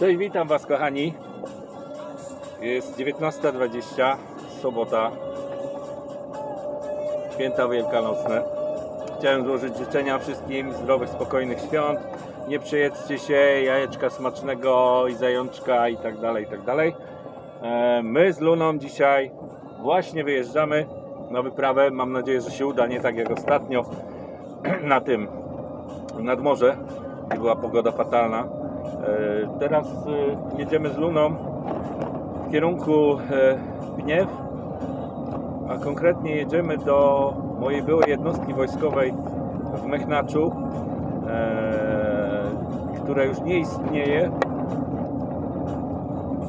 Cześć, witam Was kochani. Jest 19.20, sobota, święta wielkanocne. Chciałem złożyć życzenia wszystkim zdrowych, spokojnych świąt. Nie przejedzcie się, jajeczka smacznego i zajączka i tak dalej, i tak dalej. E, My z Luną dzisiaj właśnie wyjeżdżamy na wyprawę. Mam nadzieję, że się uda, nie tak jak ostatnio na tym, nad morze, gdzie była pogoda fatalna. E, Teraz e, jedziemy z Luną w kierunku e, Pniew, a konkretnie jedziemy do mojej byłej jednostki wojskowej w Mechnaczu, e, która już nie istnieje.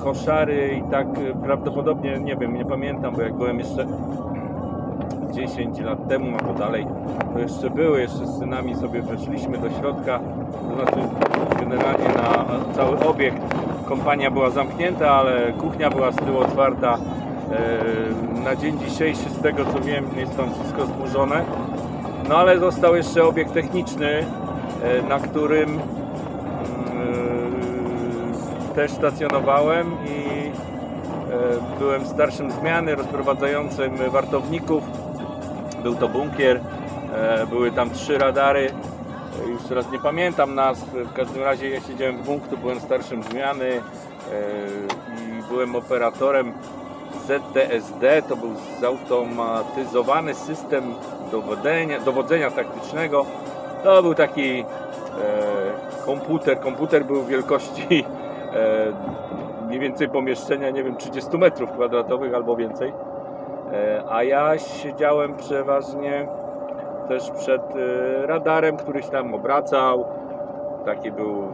Koszary i tak e, prawdopodobnie, nie wiem, nie pamiętam, bo jak byłem jeszcze 10 lat temu albo dalej, to jeszcze były, jeszcze z synami sobie weszliśmy do środka, to znaczy generalnie na cały obiekt kompania była zamknięta, ale kuchnia była z tyłu otwarta. E, Na dzień dzisiejszy, z tego co wiem, jest tam wszystko zburzone. No ale został jeszcze obiekt techniczny, e, na którym mm, też stacjonowałem i e, byłem starszym zmiany rozprowadzającym wartowników. Był to bunkier, e, były tam trzy radary. E, Już teraz nie pamiętam nazw, w każdym razie ja siedziałem w bunkrze, byłem starszym zmiany e, i byłem operatorem ZTSD, to był zautomatyzowany system dowodzenia, dowodzenia taktycznego. To był taki komputer, komputer był wielkości mniej więcej pomieszczenia, nie wiem, 30 metrów kwadratowych albo więcej. E, a ja siedziałem przeważnie też przed e, radarem, który się tam obracał. Taki był.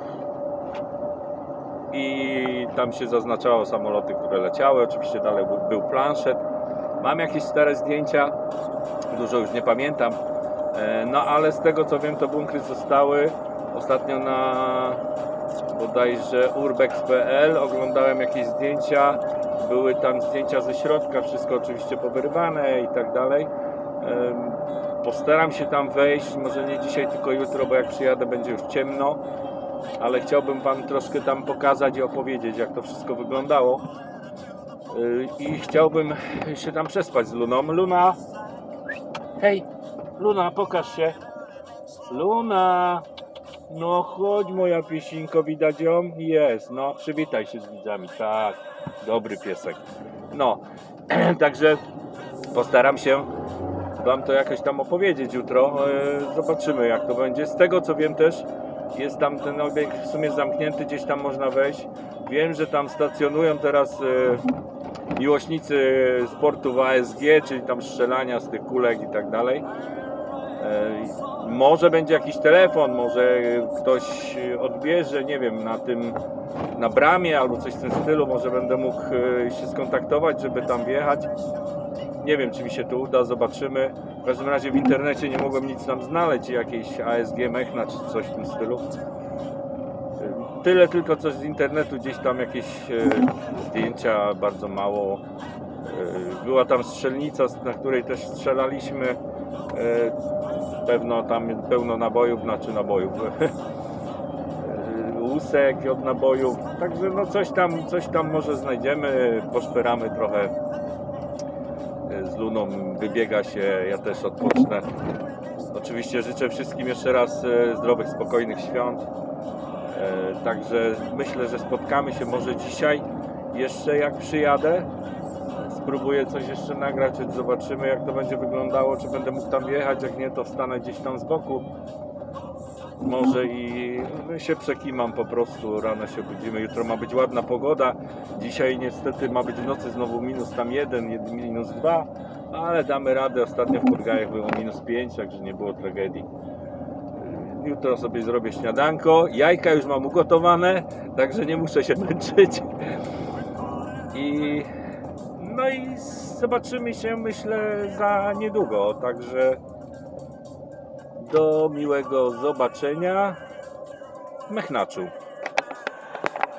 I tam się zaznaczało samoloty, które leciały. Oczywiście dalej był, planshet. Mam jakieś stare zdjęcia, dużo już nie pamiętam. E, No ale z tego co wiem, to bunkry zostały. Ostatnio na bodajże urbex.pl oglądałem jakieś zdjęcia. Były tam zdjęcia ze środka, wszystko oczywiście powyrywane i tak dalej. Postaram się tam wejść, może nie dzisiaj, tylko jutro, bo jak przyjadę będzie już ciemno. Ale chciałbym Wam troszkę tam pokazać i opowiedzieć, jak to wszystko wyglądało. Y, I chciałbym się tam przespać z Luną. Luna! Hej! Luna, pokaż się! Luna! No chodź moja piesinko, widać ją? Jest, no przywitaj się z widzami, tak, dobry piesek. No, także postaram się Wam to jakoś tam opowiedzieć jutro, E, zobaczymy jak to będzie. Z tego co wiem też, jest tam ten obiekt w sumie zamknięty, gdzieś tam można wejść. Wiem, że tam stacjonują teraz e, miłośnicy sportu w ASG, czyli tam strzelania z tych kulek i tak dalej. E, Może będzie jakiś telefon, może ktoś odbierze, nie wiem, na tym, na bramie albo coś w tym stylu, może będę mógł e, się skontaktować, żeby tam wjechać. Nie wiem, czy mi się to uda, zobaczymy. W każdym razie w internecie nie mogłem nic tam znaleźć, jakieś ASG Mechna czy coś w tym stylu. E, Tyle tylko coś z internetu, gdzieś tam jakieś e, zdjęcia, bardzo mało. E, Była tam strzelnica, na której też strzelaliśmy. E, Pewno tam pełno nabojów, znaczy nabojów. E, Łusek od nabojów. Także no coś tam, coś tam może znajdziemy, poszperamy trochę e, z Luną, wybiega się, ja też odpocznę. Oczywiście życzę wszystkim jeszcze raz zdrowych, spokojnych świąt. Także myślę, że spotkamy się może dzisiaj jeszcze jak przyjadę. Spróbuję coś jeszcze nagrać, zobaczymy jak to będzie wyglądało, czy będę mógł tam wjechać, jak nie to wstanę gdzieś tam z boku. Może i się przekimam po prostu, rano się budzimy, jutro ma być ładna pogoda. Dzisiaj niestety ma być w nocy znowu minus tam jeden, jed- minus dwa, ale damy radę. Ostatnio w Kurgajach było minus pięć, także nie było tragedii. Jutro sobie zrobię śniadanko. Jajka już mam ugotowane, także nie muszę się męczyć. I no i zobaczymy się myślę za niedługo. Także do miłego zobaczenia Mechnaczu.